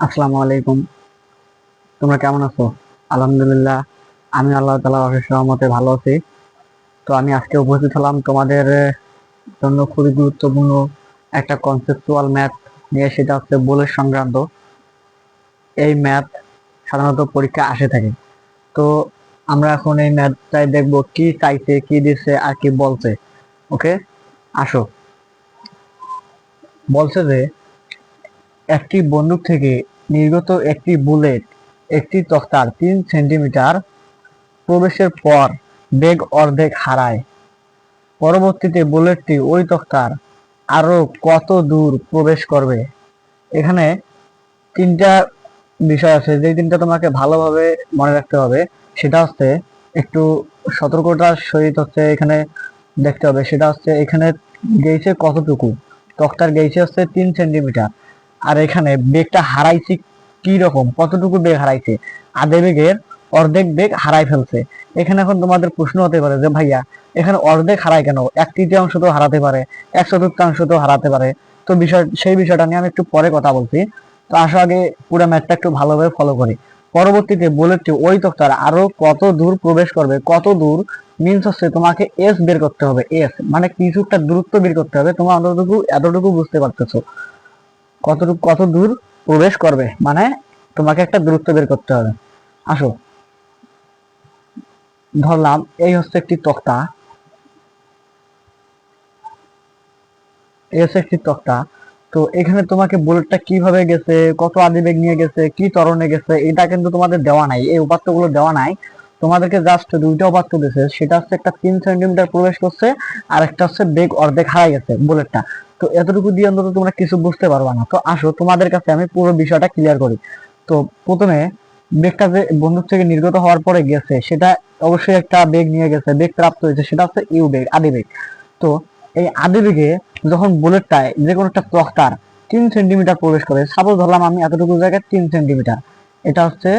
আসসালামু আলাইকুম। তোমরা কেমন আছো? আলহামদুলিল্লাহ, আমি আল্লাহ তালা রহমতে ভালো আছি। তো আমি আজকে উপস্থিত হলাম তোমাদের জন্য খুবই গুরুত্বপূর্ণ একটা কনসেপচুয়াল ম্যাথ নিয়ে, সেটা হচ্ছে বোলের সংক্রান্ত। এই ম্যাথ সাধারণত পরীক্ষা আসে থাকে। তো আমরা এখন এই ম্যাথটাই দেখব কি চাইছে, কি দিচ্ছে, আর কি বলছে। ওকে? আসো। বলছে যে একটি বন্দুক থেকে নির্গত একটি বুলেট, একটি তক্তার তিন সেন্টিমিটার প্রবেশের পর বেগ অর্ধেক হারায়। পরবর্তীতে বুলেটটি ওই তক্তার আরও কত দূর প্রবেশ করবে? এখানে তিনটা বিষয় আছে। যে তিনটা তোমাকে ভালোভাবে মনে রাখতে হবে, সেটা হচ্ছে একটু সতর্কতার সহিত হচ্ছে এখানে দেখতে হবে। সেটা হচ্ছে এখানে গেছে কতটুকু? তক্তার গেছে হচ্ছে তিন সেন্টিমিটার। আর এখানে বেগটা হারাইছে কি রকম কতটুকু বেগ হারাইছে? আধে বেগের অর্ধেক বেগ হারাই ফেলছে। এখানে এখন তোমাদের প্রশ্ন হতে পারে যে, ভাইয়া, এখানে অর্ধেক হারায় কেন? এক তৃতীয়াংশ তো হারাতে পারে, এক চতুর্থাংশ তো হারাতে পারে। তো বিষয়, সেই বিষয়টা নিয়ে আমি একটু পরে কথা বলছি। তো আসো আগে পুরো ম্যাথটা একটু ভালোভাবে ফলো করি। পরবর্তীতে বুলেটটি ওই তক্তার আরও কত দূর প্রবেশ করবে, কত দূর মিনস হচ্ছে তোমাকে এস বের করতে হবে এস মানে কিছুটা দূরত্ব বের করতে হবে। তোমার অন্ততটুকু এতটুকু বুঝতে পারতেছো। কতটুকু, কত দূর প্রবেশ করবে? মানে তোমাকে একটা দূরত্ব বের করতে হবে। আসো। ধরলাম, এই হচ্ছে একটি তক্তা। এই হচ্ছে একটি তক্তা। তো এখানে তোমাকে বুলেটটা কীভাবে গেছে, কত আদিবেগ নিয়ে গেছে, কি ত্বরণে গেছে, এটা কিন্তু তোমাদের দেওয়া নাই। এই উপাত্তগুলো দেওয়া নাই। তোমাদেরকে জাস্ট দুইটা উপাত্ত দিয়েছে সেটা হচ্ছে একটা তিন সেন্টিমিটার প্রবেশ করছে, আর একটা হচ্ছে বেগ অর্ধেক হারাই গেছে বুলেটটা। তো এতটুকু দিয়ে অন্তত তোমরা কিছু বুঝতে পারবা না। তো আসো, তোমাদের কাছে আমি পুরো বিষয়টা ক্লিয়ার করি। তো প্রথমে বেগটা যে বন্দুক থেকে নির্গত হওয়ার পরে গেছে, সেটা অবশ্যই একটা বেগ নিয়ে গেছে বেগ প্রাপ্ত হয়েছে, সেটা হচ্ছে ইউ বেগ আদি বেগ তো এই আদি বেগে যখন বুলেটটায় যে কোনো একটা তক্তার তিন সেন্টিমিটার প্রবেশ করে সাপোজ ধরলাম আমি এতটুকু জায়গায় তিন সেন্টিমিটার এটা হচ্ছে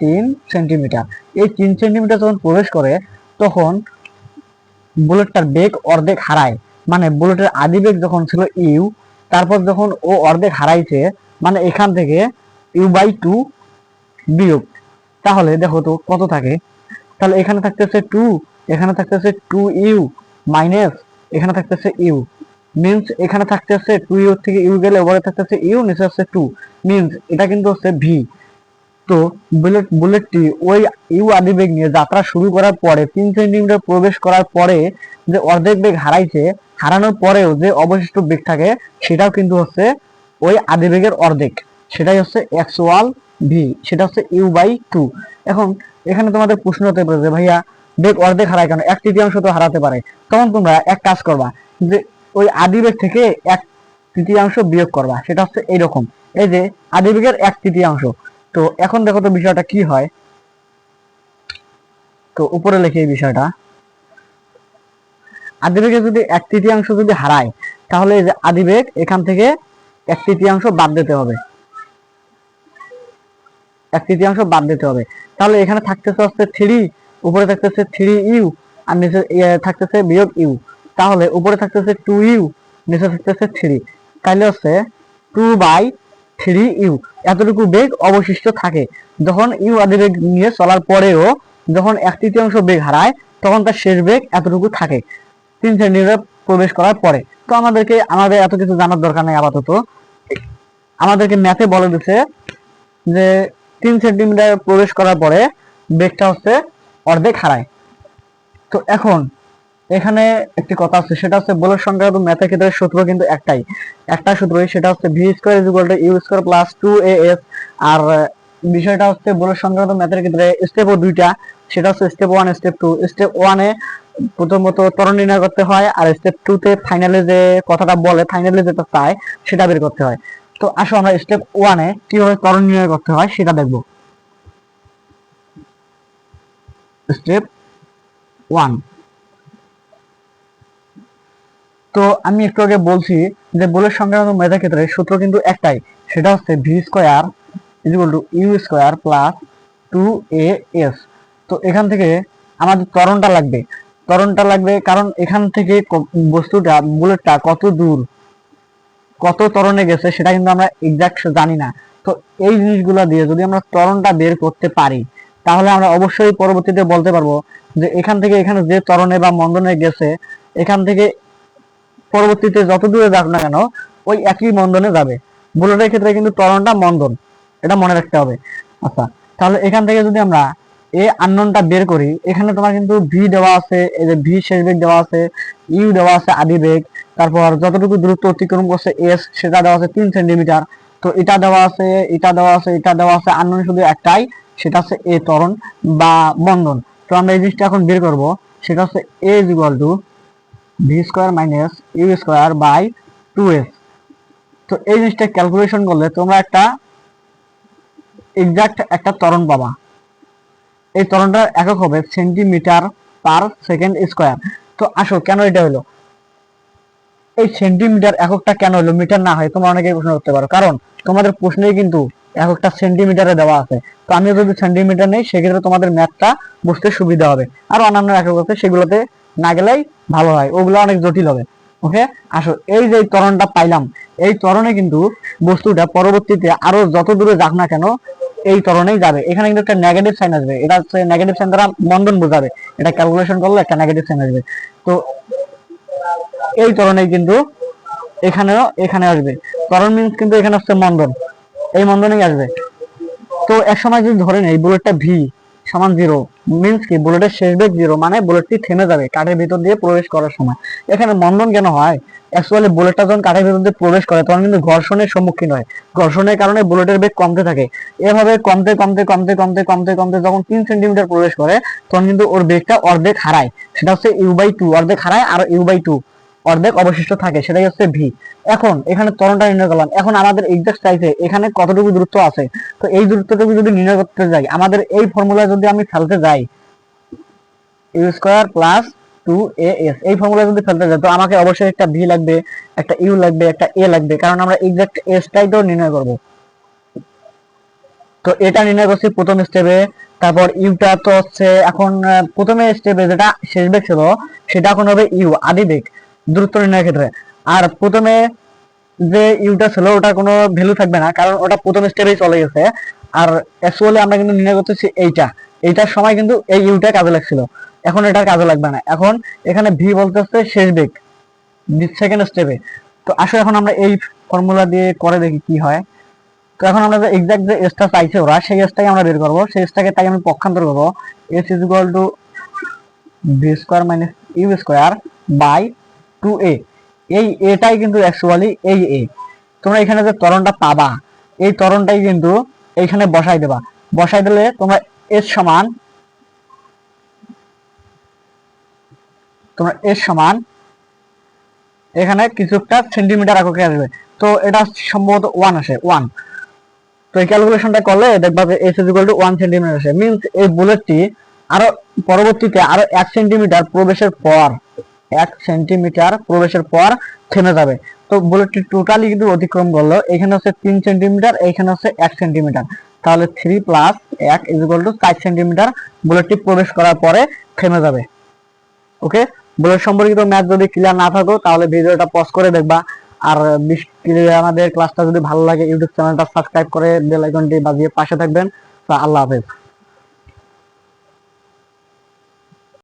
তিন সেন্টিমিটার এই তিন সেন্টিমিটার যখন প্রবেশ করে, তখন বুলেটটার বেগ অর্ধেক হারায়। মানে বুলেটের আদিবেগ যখন ছিল ইউ তারপর যখন ও অর্ধেক হারাইছে মানে এখান থেকে ইউ বাই টু বিয়োগ। তাহলে দেখো তো কত থাকে? তাহলে এখানে থাকতেছে টু এখানে থাকতেছে টু ইউ মাইনাস এখানে থাকতেছে ইউ মিনস এখানে থাকতেছে টু ইউ থেকে ইউ গেলে ওপরে থাকতেছে ইউ নিচে হচ্ছে টু মিনস এটা কিন্তু হচ্ছে ভি তো বুলেট বুলেটটি ওই ইউ আদি বেগ নিয়ে যাত্রা শুরু করার পরে তিন সেন্টিমিটার প্রবেশ করার পরে যে অর্ধেক বেগ হারাইছে হারানোর পরেও যে অবশিষ্ট বেগ থাকে, সেটাও কিন্তু হচ্ছে ওই আদি বেগের অর্ধেক। সেটাই হচ্ছে অ্যাকচুয়াল ভি সেটা হচ্ছে ইউ বাই টু এখন এখানে তোমাদের প্রশ্ন হতে পারে যে, ভাইয়া বেগ অর্ধেক হারায় কেন? এক তৃতীয়াংশ তো হারাতে পারে। তখন তোমরা এক কাজ করবা, যে ওই আদি বেগ থেকে এক তৃতীয়াংশ বিয়োগ করবা। সেটা হচ্ছে এইরকম। এই যে, আদি বেগের এক তৃতীয়াংশ। তো এখন দেখো তো বিষয়টা কি হয়। তো উপরে লিখে এই বিষয়টা। আদিবেগে যদি এক তৃতীয়াংশ যদি হারায়, তাহলে আদিবেগ এখান থেকে এক তৃতীয়াংশ বাদ দিতে হবে। এক তৃতীয়াংশ বাদ দিতে হবে। তাহলে এখানে থাকতেছে হচ্ছে থ্রি, উপরে থাকতেছে থ্রি ইউ, আর নিচে থাকতেছে বিয়োগ ইউ। তাহলে উপরে থাকতেছে টু ইউ, নিচে থাকতেছে থ্রি। তাহলে হচ্ছে টু বাই থ্রি ইউ। এতটুকু বেগ অবশিষ্ট থাকে। যখন ইউ আদি বেগ নিয়ে চলার পরেও যখন এক তৃতীয়াংশ বেগ হারায়, তখন তার শেষ বেগ এতটুকু থাকে। তিন সেন্টিমিটার প্রবেশ করার পরে। তো আমাদেরকে, আমাদের এত কিছু জানার দরকার নেই আপাতত। আমাদেরকে ম্যাথে বলে দিছে যে, তিন সেন্টিমিটার প্রবেশ করার পরে বেগটা হচ্ছে অর্ধেক হারায়। তো এখন, এখানে একটি কথা আছে, সেটা হচ্ছে বলের সংখ্যা ম্যাথের ক্ষেত্রে সূত্র কিন্তু একটাই। একটা সূত্রই সেটা হচ্ছে V square is to U square plus two A S আর বিষয়টা হচ্ছে বলের সংক্রান্ত ম্যাথের ক্ষেত্রে স্টেপও দুইটা। সেটা হচ্ছে step one step two step ওয়ানে প্রথমত ত্বরণ নির্ণয় করতে হয়, আর স্টেপ টু তে ফাইনালে যে কথাটা বলে ফাইনালে যেটা চায়, সেটা বের করতে হয়। তো আসো আমরা স্টেপ ওয়ানে কীভাবে ত্বরণ নির্ণয় করতে হয় সেটা দেখব। স্টেপ ওয়ান তো আমি একটু আগে বলছি যে বলের সংক্রান্ত মেধার ক্ষেত্রে সূত্র কিন্তু একটাই, সেটা হচ্ছে V square is equal to U square plus two A S তো এখান থেকে আমাদের ত্বরণটা লাগবে। ত্বরণটা লাগবে কারণ এখান থেকে বস্তুটা, বুলেটটা কত দূর, কত ত্বরণে গেছে সেটা কিন্তু আমরা এক্সাক্ট জানি না। তো এই জিনিসগুলো দিয়ে যদি আমরা ত্বরণটা বের করতে পারি, তাহলে আমরা অবশ্যই পরবর্তীতে বলতে পারব যে এখান থেকে এখানে যে ত্বরণে বা মন্দনে গেছে, এখান থেকে পরবর্তীতে যত দূরে যাক না কেন, ওই একই মন্দনে যাবে। বুলেটের ক্ষেত্রে কিন্তু ত্বরণটা মন্দন, এটা মনে রাখতে হবে। আচ্ছা তাহলে এখান থেকে যদি আমরা এ আননোনটা বের করি, এখানে তোমার কিন্তু ভি দেওয়া আছে, এই যে ভি শেষ বেগ দেওয়া আছে ইউ দেওয়া আছে আদি বেগ, তারপর যতটুকু দূরত্ব অতিক্রম করছে এস সেটা দেওয়া আছে তিন সেন্টিমিটার তো এটা দেওয়া আছে, এটা দেওয়া আছে, এটা দেওয়া আছে আননোন শুধু একটাই, সেটা হচ্ছে এ ত্বরণ বা মন্দন তো আমরা এই জিনিসটা এখন বের করব, সেটা হচ্ছে A is equal to V square minus U square by two S তো এই জিনিসটা ক্যালকুলেশন করলে তোমরা একটা এক্সাক্ট একটা ত্বরণ পাবা। এই ত্বরণটার একক হবে সেন্টিমিটার পার সেকেন্ড স্কোয়ার। তো আসো, কেন এটা হলো? এই সেন্টিমিটার এককটা কেন হলো? মিটার না হয়, তোমরা অনেকেই প্রশ্ন করতে পারো। কারণ তোমাদের প্রশ্নেই কিন্তু এককটা সেন্টিমিটারে দেওয়া আছে। তো আমি যদি সেন্টিমিটার নেই, সেক্ষেত্রে তোমাদের ম্যাথটা বুঝতে সুবিধা হবে। আর অন্যান্য একক আছে, সেগুলোতে না গেলেই ভালো হয়। ওগুলো অনেক জটিল হবে। ওকে? আসো, এই যে ত্বরণটা পাইলাম, এই ত্বরণে কিন্তু বস্তুটা পরবর্তীতে আরও যত দূরে যাক না কেন এই ধরনেই যাবে। এখানে কিন্তু একটা নেগেটিভ সাইন আসবে। এটা হচ্ছে নেগেটিভ সাইন দ্বারা মন্ডন বোঝাবে। এটা ক্যালকুলেশন করলে একটা নেগেটিভ সাইন আসবে। তো এই ধরনেই কিন্তু এখানেও এখানে আসবে। ত্বরণ মিন্স কিন্তু এখানে হচ্ছে মন্ডন। এই মন্ডনেই আসবে। তো এক সময় যদি ধরেন এই বুলেটটা ভি সমান জিরো মিন্স কি বুলেটের শেষ বেগ জিরো মানে বুলেটটি থেমে যাবে কাঠের ভিতর দিয়ে প্রবেশ করার সময়। এখানে মন্দন কেন হয়? অ্যাকচুয়ালি বুলেটটা যখন কাঠের ভিতর দিয়ে প্রবেশ করে, তখন কিন্তু ঘর্ষণের সম্মুখীন হয়। ঘর্ষণের কারণে বুলেটের বেগ কমতে থাকে। এভাবে কমতে কমতে কমতে কমতে কমতে কমতে যখন তিন সেন্টিমিটার প্রবেশ করে, তখন কিন্তু ওর বেগটা অর্ধেক হারায়। সেটা হচ্ছে ইউ বাই টু অর্ধেক হারায় আর ইউ বাই টু অর্ধেক অবশিষ্ট থাকে, সেটাই হচ্ছে ভি এখন এখানে ত্বরণটা নির্ণয় করলাম। এখন আমাদের এক্সাক্ট চাইছে এখানে কতটুকু দূরত্ব আছে? তো এই দূরত্বটুকু যদি নির্ণয় করতে যাই, আমাদের এই ফর্মুলা যদি আমি ফেলতে যাই U square plus two A S এই ফর্মুলা যদি ফেলতে যাই, তো আমাকে অবশ্যই একটা ভি লাগবে, একটা ইউ লাগবে, একটা এ লাগবে, কারণ আমরা এক্সাক্ট এসটাই তো নির্ণয় করব। তো এটা নির্ণয় করছি প্রথম স্টেপে তারপর ইউটা তো হচ্ছে এখন প্রথমে স্টেপে যেটা শেষ বেগ ছিল, সেটা এখন হবে ইউ আদি বেগ দূরত্ব নির্ণয়ের ক্ষেত্রে। আর প্রথমে যে ইউটা ছিল, ওটা কোনো ভ্যালু থাকবে না, কারণ ওটা প্রথম স্টেপেই চলে গেছে আর অ্যাকচুয়ালি আমরা কিন্তু নির্ণয় করতেছি এইটা। এইটার সময় কিন্তু এই ইউটা কাজে লাগছিল। এখন এটা কাজে লাগবে না। এখন এখানে ভি বলতেছে শেষ বেগ সেকেন্ড স্টেপে তো আসলে এখন আমরা এই ফর্মুলা দিয়ে করে দেখি কি হয়। তো এখন আমরা যে এক্সাক্ট যে এসটা চাইছে ওরা, সেই এসটাই আমরা বের করব। সেই এসটাকে তাই আমি পক্ষান্তর করব। S is equal to V square minus U square by two A এই এটাই কিন্তু অ্যাকচুয়ালি এই এ তোমরা এখানে যে ত্বরণটা পাবা, এই ত্বরণটাই কিন্তু এইখানে বসাই দেবা। বসাই দিলে তোমরা এস সমান, তোমরা এস সমান, এখানে কিছু একটা সেন্টিমিটার এককে আসবে। তো এটা সম্ভবত ওয়ান আসে ওয়ান তো এই ক্যালকুলেশনটা করলে দেখবা যে S equal to one centimetre আসে। মিনস এই বুলেটটি আরও পরবর্তীতে আরও এক সেন্টিমিটার প্রবেশের পর এক সেন্টিমিটার প্রবেশের পর থেমে যাবে। তো বুলেটটি টোটালি কিন্তু অতিক্রম করল। এখানে হচ্ছে তিন সেন্টিমিটার এখানে হচ্ছে এক সেন্টিমিটার তাহলে থ্রি প্লাস এক ইজ ইকুয়াল টু চার সেন্টিমিটার বুলেটটি প্রবেশ করার পরে থেমে যাবে। ওকে বুলেট সম্পর্কিত ম্যাথ যদি ক্লিয়ার না থাকো, তাহলে ভিডিওটা পজ করে দেখবা। আর আমাদের ক্লাসটা যদি ভালো লাগে ইউটিউব চ্যানেলটা সাবস্ক্রাইব করে বেল আইকনটি বাজিয়ে পাশে থাকবেন। আল্লাহ হাফেজ।